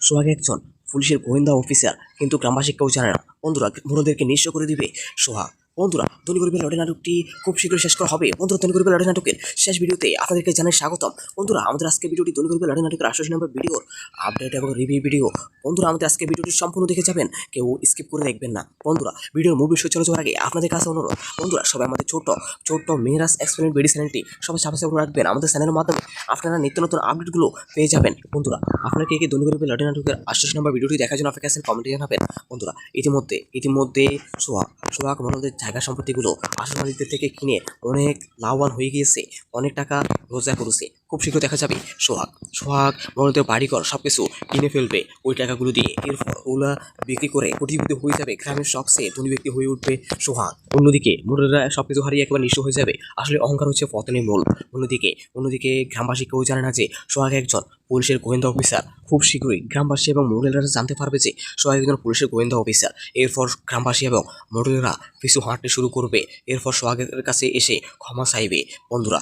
সোহাগ। একজন পুলিশের গোয়েন্দা অফিসার কিন্তু গ্রামবাসী কেউ জানে না। বন্ধুরা বড়দেরকে নিঃস্ব করে দিবে সোহাগ। বন্ধুরা, ধনী গরিবের লড়াই নাটকটি খুব শীঘ্রই শেষ করা হবে। বন্ধুরা, ধনী গরিবের লড়াই নাটকের শেষ ভিডিওতে আপনাদেরকে জানাই স্বাগতম। বন্ধুরা, আমাদের আজকে ভিডিওটি ধনী গরিবের লড়াই নাটকের আঠাশি নম্বর ভিডিওর আপডেট এবং রিভিউ ভিডিও। বন্ধুরা, আমাদের আজকে ভিডিওটি সম্পূর্ণ দেখে যাবেন, কেউ স্কিপ করে দেখবেন না। বন্ধুরা, ভিডিওর মুভি শো চলে যাওয়ার আগে আপনাদের কাছে অনুরোধ, বন্ধুরা, সবাই আমাদের ছোট ছোট মেয়েরাস এক্সপেরিমেন্ট ভিডিও চ্যানেলটি সবাই সাবস্ক্রাইব করে রাখবেন। আমাদের চ্যানেলের মাধ্যমে আপনারা নিত্য নতুন আপডেটগুলো পেয়ে যাবেন। বন্ধুরা, আপনারা কে কে ধনী গরিবের লড়াই নাটকের আঠাশি নম্বর ভিডিওটি দেখার জন্য আছেন কমেন্টে জানাবেন। বন্ধুরা, ইতিমধ্যে ইতিমধ্যে সোহাগ সোহাগ মনোদের জায়গা সম্পত্তিগুলো আসল মালিকদের থেকে কিনে অনেক লাভবান হয়ে গিয়েছে অনেক টাকা রোজগার করেছে। খুব শীঘ্র দেখা যাবে। সোহাগ সোহাগ মনোদের বাড়িঘর সব কিছু কিনে ফেলবে। ওই টাকাগুলো দিয়ে এরপর ওগুলা বিক্রি করে কোটিপতি হয়ে যাবে, গ্রামের সবচেয়ে ধনী ব্যক্তি হয়ে উঠবে সোহাগ। অন্যদিকে মোড়েরা সব কিছু হারিয়ে একেবারে নিঃস্ব হয়ে যাবে। আসলে অহংকার হচ্ছে পতনের মূল। অন্যদিকে অন্যদিকে গ্রামবাসী কেউ জানে না যে সোহাগ একজন পুলিশের গোয়েন্দা অফিসার। খুব শীঘ্রই গ্রামবাসী এবং মোড়েলরা জানতে পারবে যে সোহাগ একজন পুলিশের গোয়েন্দা অফিসার। এরপর গ্রামবাসী এবং মোড়েলরা পিছু হাঁটতে শুরু করবে। এরপর সোহাগের কাছে এসে ক্ষমা চাইবে। বন্ধুরা,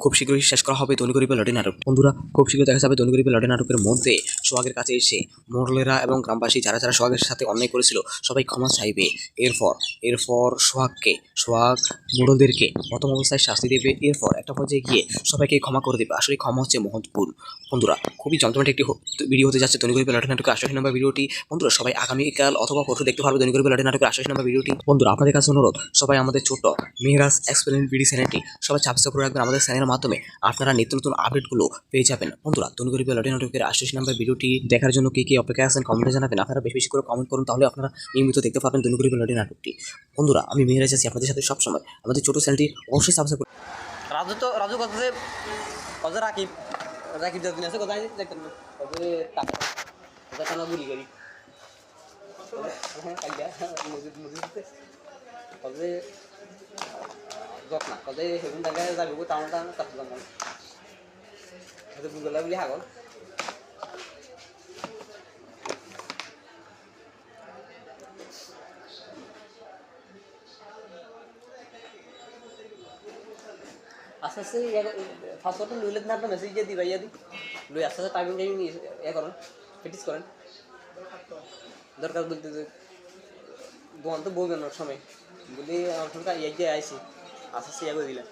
খুব শীঘ্রই শেষ করা হবে। ধনী গরিবের লড়াই নাটক। বন্ধুরা, খুব শীঘ্র দেখা যাবে ধনী গরিবের লড়াই নাটকের মধ্যে সোহাগের কাছে এসে মোড়লেরা এবং গ্রামবাসী যারা যারা সোহাগের সাথে অন্যায় করেছিল, সবাই ক্ষমা চাইবে। এরপর এরপর সোহাগকে, সোহাগ মোড়লদেরকে প্রথম অবস্থায় শাস্তি দেবে। এরপর একটা পর্যায়ে গিয়ে সবাইকে ক্ষমা করে দেবে। আসলে ক্ষমা হচ্ছে মহৎপুর বন্ধুরা, খুবই যন্ত্রণাটি একটি ভিডিও হতে যাচ্ছে ধনী গরিবের লড়াই নাটকের আশাশি নম্বর ভিডিওটি বন্ধুরা, সবাই আগামীকাল অথবা পরশু দেখতে পারবে ধনী গরিবের লড়াই নাটকের আশাশি নম্বর ভিডিওটি বন্ধুরা, আপনাদের কাছে অনুরোধ, সবাই আমাদের ছোট মেহরাজ এক্সপেরিমেন্ট ভিডিও চ্যানেলটি সবাই সাবস্ক্রাইব করে রাখবেন আমাদের চ্যানেলের মাধ্যমে। আপনারা নিত্য নতুন আপডেটগুলো পেয়ে যাবেন বন্ধুরা ধনী গরিবের লড়াই নাটকের আশাশি নম্বর ভিডিওটি দেখার জন্য কি কি অপেক্ষা আছেন কমেন্টে জানাবেন আপনারা বেশি বেশি করে কমেন্ট করুন তাহলে আপনারা নিয়মিত দেখতে পাবেন ধনী গরিবের লড়াই নাটকটি বন্ধুরা আমি মেহরাজ আছি আপনাদের সাথে সবসময় আমাদের ছোট চ্যানেলটি অবশ্যই সাবস্ক্রাইব করুন রাজু তো রাজু কত কত রাকিব রাকিব যতদিন আছে কোথায় দেখতেন না যে টাকা টাকা গুলি করি হ্যাঁ যত না যে সেগুন জায়গায় যাবি টাউন টাউন তার হয়তো গুগলা বুলি হাগল আস্তে আস্তে ফার্স্ট না মেসেজ দিয়ে লই আস্তে আস্তে টাইমিং টাইমিং ইয়ে করেন প্র্যাকটিস করেন দরকার বলতে তো সময় বলি আমার সঙ্গে আইসি আস্তে আস্তে করে দিলেন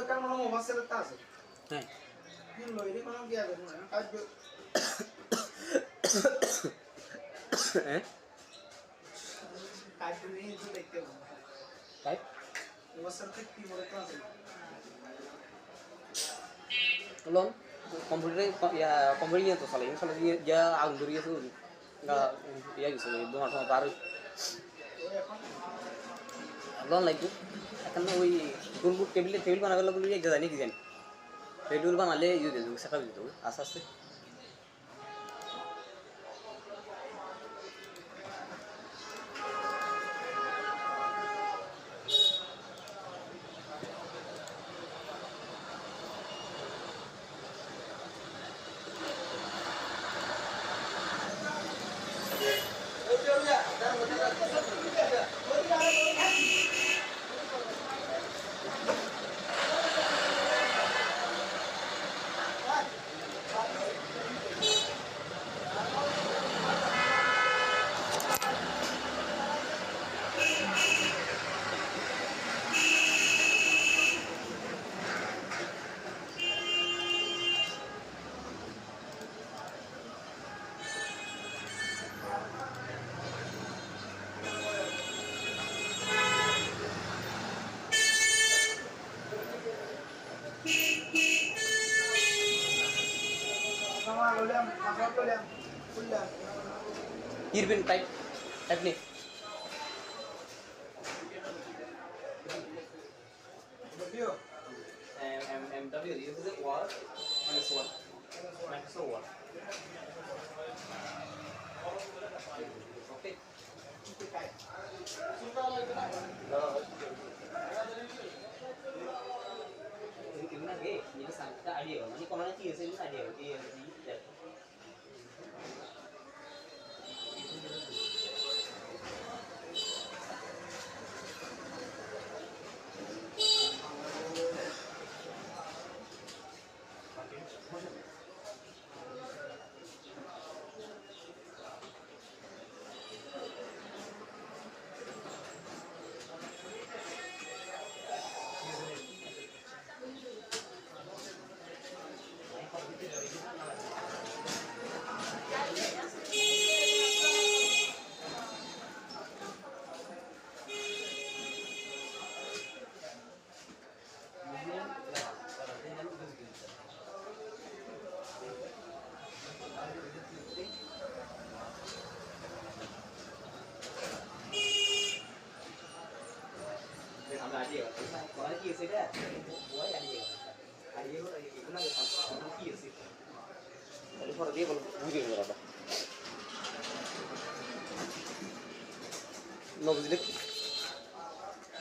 কিবোর্ডে কার মনে মোবাইল সেলেক্ট আছে হ্যাঁ কি লইরে কোন দিয়া দেব না কাজ হ্যাঁ কাজ নিয়ে তো দেখতে হবে তাই মোবাইল সেলেক্ট কিবোর্ডে তো আছে লোন কম্পিউটারে ইয়া কম্পিউটার নিয়ে তো চলে ইনশাল্লাহ যা আগুন ধরে গেছে গা ইয়া গেছে তোমার সময় পার লোন লাগবে এখন ওই কোন টেবিল টেবিল বানাবে এক জানি কি জানি। টেবিল বানালে ইউজ দিয়ে দেবো দিয়ে দেবো আস্তে আস্তে। even type type name. W. M M M W uses it one minus one minus one. Okay. Ini kemana gay? Ini sangat idea. Ini kemana sih? Ini idea. Ini পরে দিয়ে বলো বুঝে গেল দাদা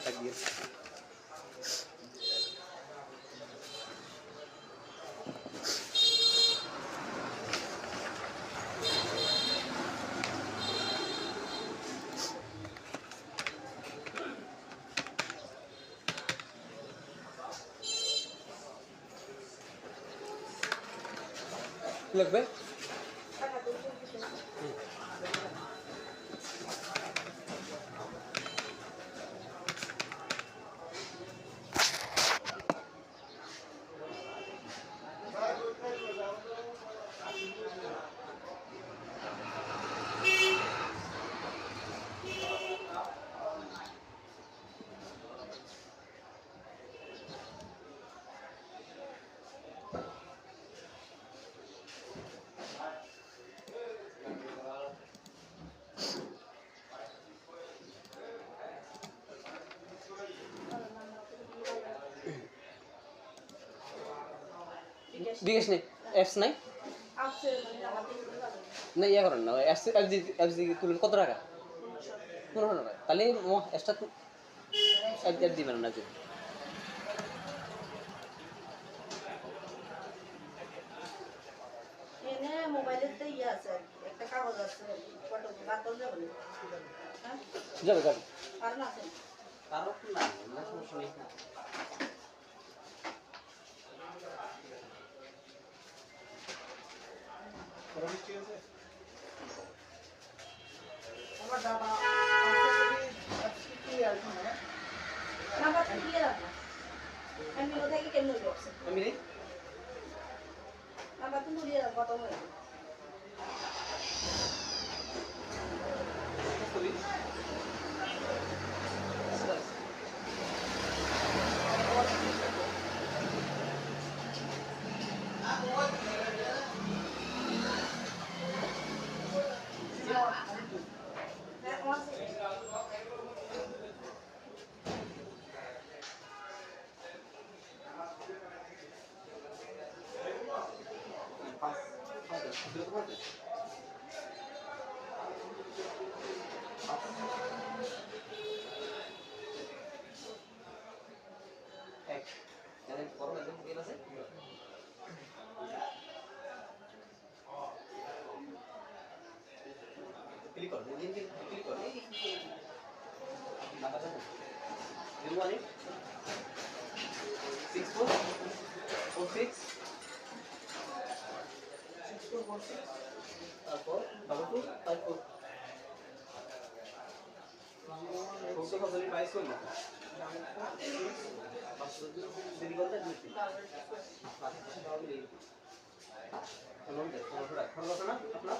ডাক দিয়ে। লাগবে? বিকাশ নেই। অ্যাপস নাই। না ইয়ে করেন না অ্যাপস অ্যাপস দিয়ে অ্যাপস দিয়ে তুলেন কত টাকা? পনেরো টাকা। তাহলে এক্সট্রা অ্যাপ অ্যাপ দিবেন না যে। এনে মোবাইলের তো ইয়ে আছে আর কি, একটা কাগজ আছে ফটো বার করে যাবে যাবে। আর না? না না সমস্যা নেই। ক্লিক কর দিন ক্লিক কর নাম্বার আছে zero one eight six four four six তারপর ডাবল টু ফাইভ ফোর সমস্ত ফসলি প্রাইস করল আপনার?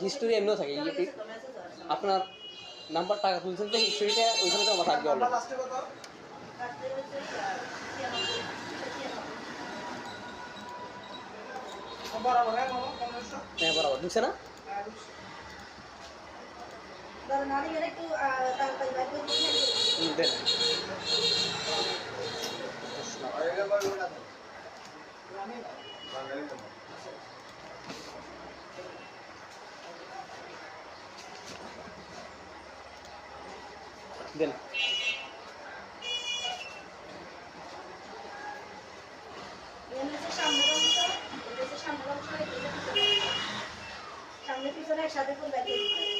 হিস্টোরি এমনিও থাকে চলে এই- গেছে তো, message আসছে। আপনার নাম্বার টাকা তুলছেন তো হিস্টোরিটা ওইখানে তো আমার থাকবে নাম্বার already। লাস্টে কত রাত্রে হচ্ছে ছিয়ানব্বই, ছিয়ানব্বই। বরাবর হ্যাঁ মামা পনেরোশো হ্যাঁ বরাবর ঢুকছে না হ্যাঁ ধরেন আমি এর একটু আহ, তাড়াতাড়ি বাইর করে দিয়ে দিই। হুম, দেন দেন এর হচ্ছে সামনের অংশ, এটা হচ্ছে সামনের অংশ, এটা হচ্ছে পিছনের অংশ। সামনে পিছনে একসাথে ফুল বাইর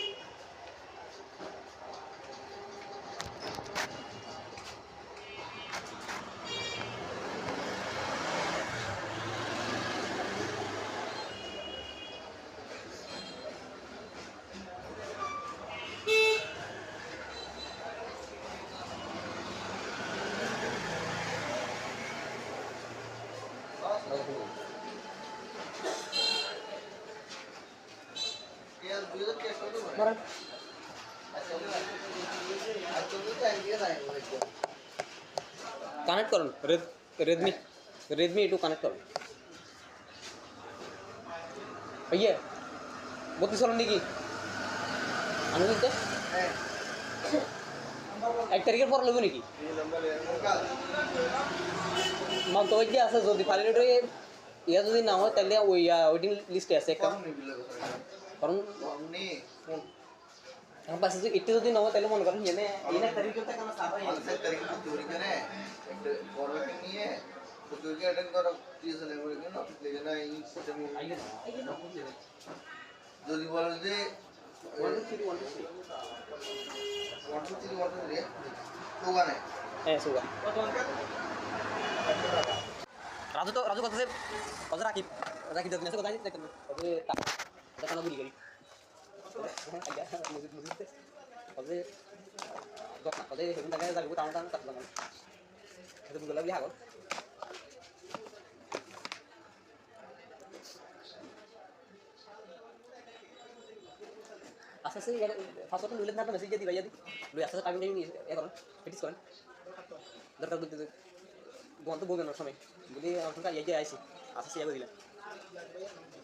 কানেক্ট করুন রেড রেডমি রেডমি একটু কানেক্ট করুন ইয়ে বত্রিশ হলেন নাকি আমি বলতে এক তারিখের পর নেব নাকি মাল তো ওই যে আছে যদি ফাইলের ইয়া যদি না হয় তাহলে ওই ওয়েটিং লিস্টে আছে একটা কারণ আমার পাশে যদি একটু যদি না হয় তাহলে মনে করেন এনে এই এক তারিখের থেকে আমার সাফাই যদি বলো যে one two three one two three one two three one two three দোকানে হ্যাঁ সুগা রাজু তো রাজু কথা কথা রাখি রাখি দিতে কথা জানি দেখেন ওদের টাকা টাকা না বুঝি গেলি ওদের কথা ওদের হেভেন টাকা যাব টাউন টাউন কাটলাম দিবা ইয়াদি লুই আস্তে আস্তে টাইম টাইম এ করেন প্র্যাকটিস সময় বলি আপনার ইয়ে আইসি আস্তে আস্তে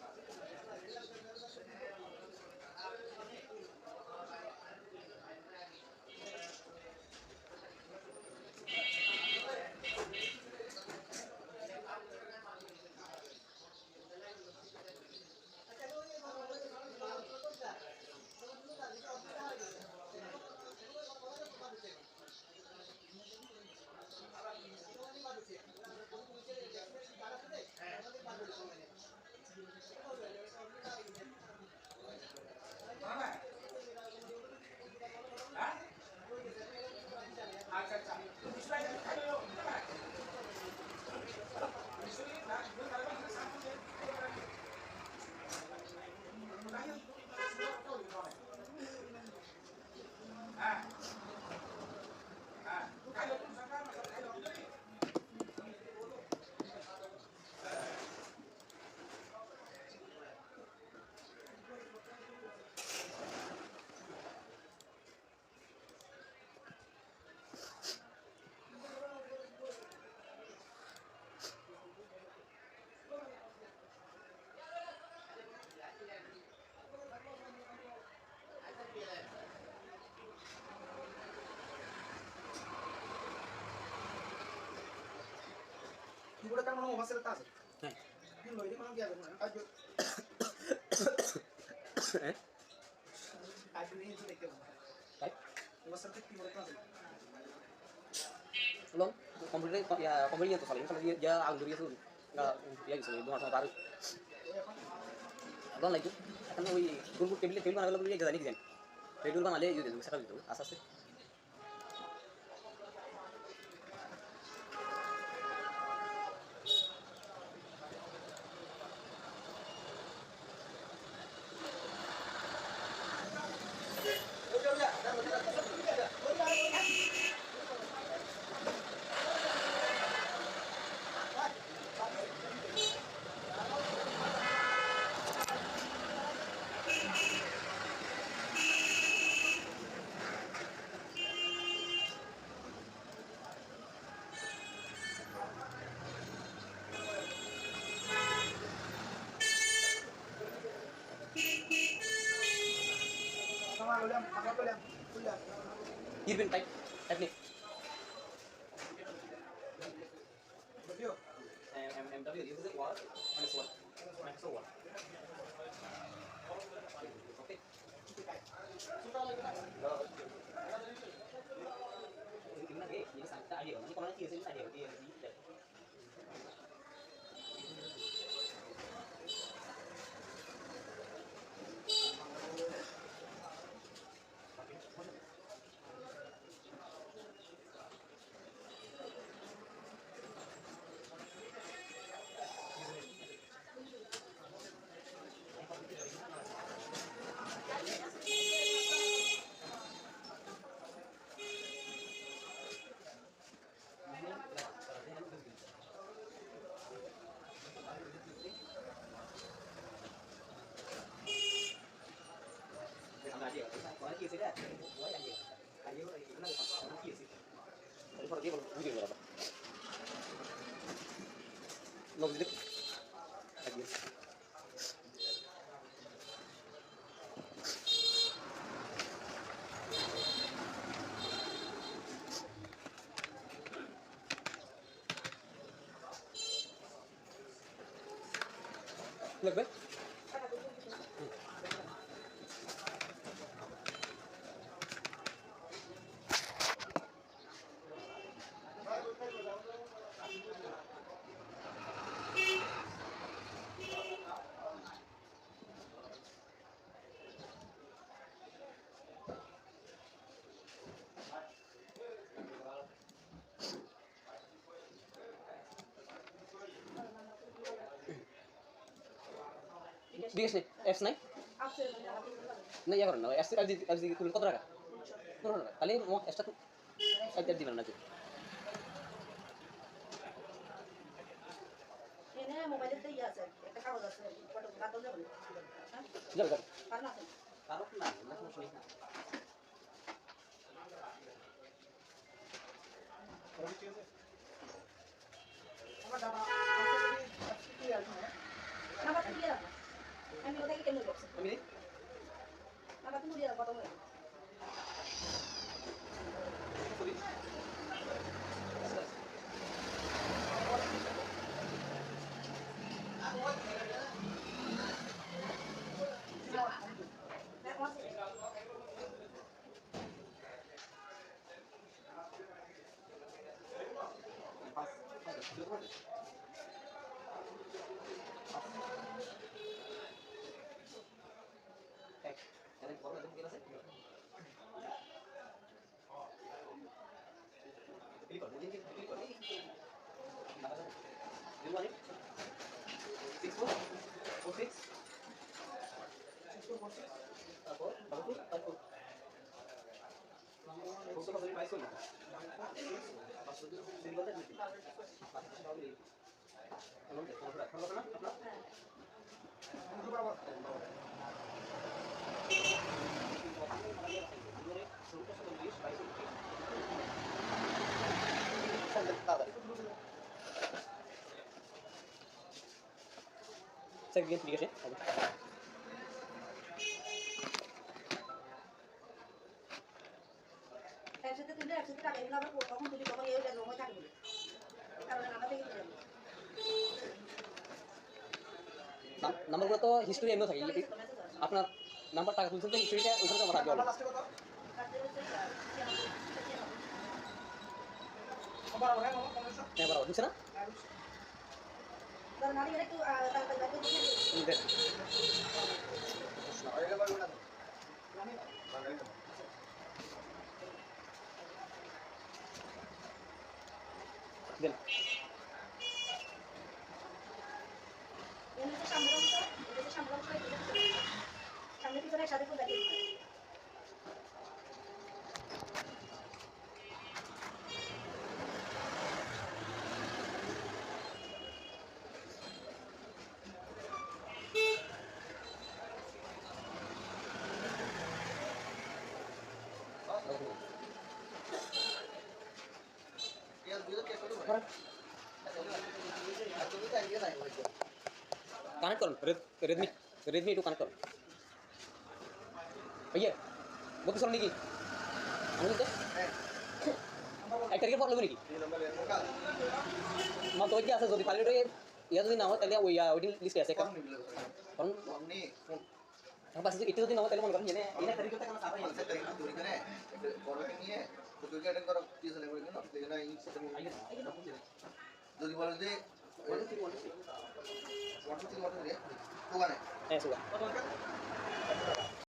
ইয়ে করে দিলেন মাসের আছে হ্যাঁ দিন লইলে মানে দিয়া দেবো কাজ হ্যাঁ কাজ নিয়ে দেখতে পাবো তাই মাসের থেকে কি বলতে আছে belum komplain ya komplainnya tuh saling kalau dia dia anggur itu nggak dia gitu itu nggak taruh belum lagi kan wih guru tebel tebel mana kalau dia jadi nih kan tebel mana dia itu sekali itu asasnya ulang, ulang. nih. লাগবে আমাকে বলতে পারবে। না ইয়া করেন না FC FC FC খুললে কত টাকা? পনেরো টাকা। তাহলে মো এক্সট্রা এক দেড় দিবেন যাবে যাবে। যাবে না সমস্যা আমার দাদা আজকে কি আছে নাম্বার তো দিয়ে রাখো আমি কোথায় কেন বলছি আমি? বাবা তুমি দিয়া রাখো কত Saya bikin tiga. তো হিস্টোরি এমনিও থাকে আপনার নাম্বার টাকা তুলছেন তো হিস্টোরিটা ওইখানে জমা থাকবে কাটতে হচ্ছে ছিয়ানব্বই, ছিয়ানব্বই। বরাবর হ্যাঁ মামা পনেরোশো হ্যাঁ বরাবর বুঝছে না হ্যাঁ বুঝছি। ধরেন আমি একটু আহ, তাড়াতাড়ি বাইরে দিয়ে দিই। হুম, দেন। আড়াইটা পারবে না তো? জানি না। আড়াইটা। দেন এর হচ্ছে সামনের অংশ এটা হচ্ছে সামনের অংশ এটা হচ্ছে পিছনের অংশ। সামনে পিছনে একসাথে করে দেখিয়ে দিই। পেঁয়াজ বুঝে check করতে পারবে? করেন আর তুমি তো idea নাই হয়তো। কানেক্ট করুন রেডমি রেডমি একটু কানেক্ট করুন ভাইয়া বলতে চলো নাকি আমি বলতে হ্যাঁ, এক তারিখের পর নেব নাকি মোকা। মাল তো ওই যে আছে যদি ফাইল ইয়া যদি না হয় তাহলে ওই ওই লিস্টে আছে কম নিবিলে তো। কারণ কম নি, ফোন। আমার পাশে একটু যদি না হয় তাহলে মনে করেন যে এই তারিখে তো কেন সারা মানুষের তারিখ তো ধরি কেনে? একটা বড়কে নিয়ে, তো তুই কি attend করো? TSL এ করে কেন? দেখে না, এই system এ- যদি বলে যে ওয়ান টু